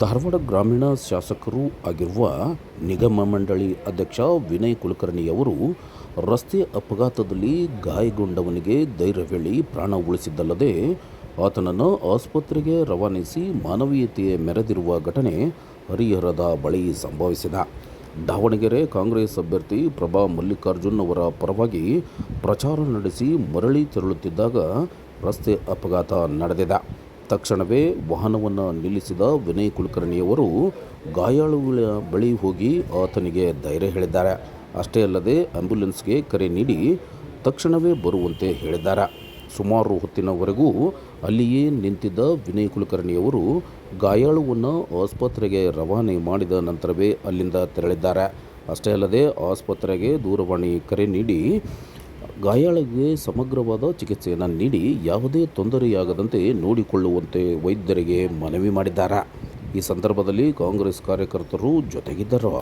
ಧಾರವಾಡ ಗ್ರಾಮೀಣ ಶಾಸಕರೂ ಆಗಿರುವ ನಿಗಮ ಮಂಡಳಿ ಅಧ್ಯಕ್ಷ ವಿನಯ್ ಕುಲಕರ್ಣಿ ಅವರು ರಸ್ತೆ ಅಪಘಾತದಲ್ಲಿ ಗಾಯಗೊಂಡವನಿಗೆ ಧೈರ್ಯವೇಳಿ ಪ್ರಾಣ ಉಳಿಸಿದ್ದಲ್ಲದೆ ಆತನನ್ನು ಆಸ್ಪತ್ರೆಗೆ ರವಾನಿಸಿ ಮಾನವೀಯತೆ ಮೆರೆದಿರುವ ಘಟನೆ ಹರಿಹರದ ಬಳಿ ಸಂಭವಿಸಿದ. ದಾವಣಗೆರೆ ಕಾಂಗ್ರೆಸ್ ಅಭ್ಯರ್ಥಿ ಪ್ರಭಾ ಮಲ್ಲಿಕಾರ್ಜುನ್ ಅವರ ಪರವಾಗಿ ಪ್ರಚಾರ ನಡೆಸಿ ಮರಳಿ ತೆರಳುತ್ತಿದ್ದಾಗ ರಸ್ತೆ ಅಪಘಾತ ನಡೆದಿದೆ. ತಕ್ಷಣವೇ ವಾಹನವನ್ನು ನಿಲ್ಲಿಸಿದ ವಿನಯ್ ಕುಲಕರ್ಣಿಯವರು ಗಾಯಾಳುಗಳ ಬಳಿ ಹೋಗಿ ಆತನಿಗೆ ಧೈರ್ಯ ಹೇಳಿದ್ದಾರೆ. ಅಷ್ಟೇ ಅಲ್ಲದೆ ಆಂಬ್ಯುಲೆನ್ಸ್ಗೆ ಕರೆ ನೀಡಿ ತಕ್ಷಣವೇ ಬರುವಂತೆ ಹೇಳಿದ್ದಾರೆ. ಸುಮಾರು ಹೊತ್ತಿನವರೆಗೂ ಅಲ್ಲಿಯೇ ನಿಂತಿದ್ದ ವಿನಯ್ ಕುಲಕರ್ಣಿಯವರು ಗಾಯಾಳುವನ್ನು ಆಸ್ಪತ್ರೆಗೆ ರವಾನೆ ಮಾಡಿದ ನಂತರವೇ ಅಲ್ಲಿಂದ ತೆರಳಿದ್ದಾರೆ. ಅಷ್ಟೇ ಅಲ್ಲದೆ ಆಸ್ಪತ್ರೆಗೆ ದೂರವಾಣಿ ಕರೆ ನೀಡಿ ಗಾಯಾಳಿಗೆ ಸಮಗ್ರವಾದ ಚಿಕಿತ್ಸೆಯನ್ನು ನೀಡಿ ಯಾವುದೇ ತೊಂದರೆಯಾಗದಂತೆ ನೋಡಿಕೊಳ್ಳುವಂತೆ ವೈದ್ಯರಿಗೆ ಮನವಿ ಮಾಡಿದ್ದಾರೆ. ಈ ಸಂದರ್ಭದಲ್ಲಿ ಕಾಂಗ್ರೆಸ್ ಕಾರ್ಯಕರ್ತರು ಜೊತೆಗಿದ್ದರು.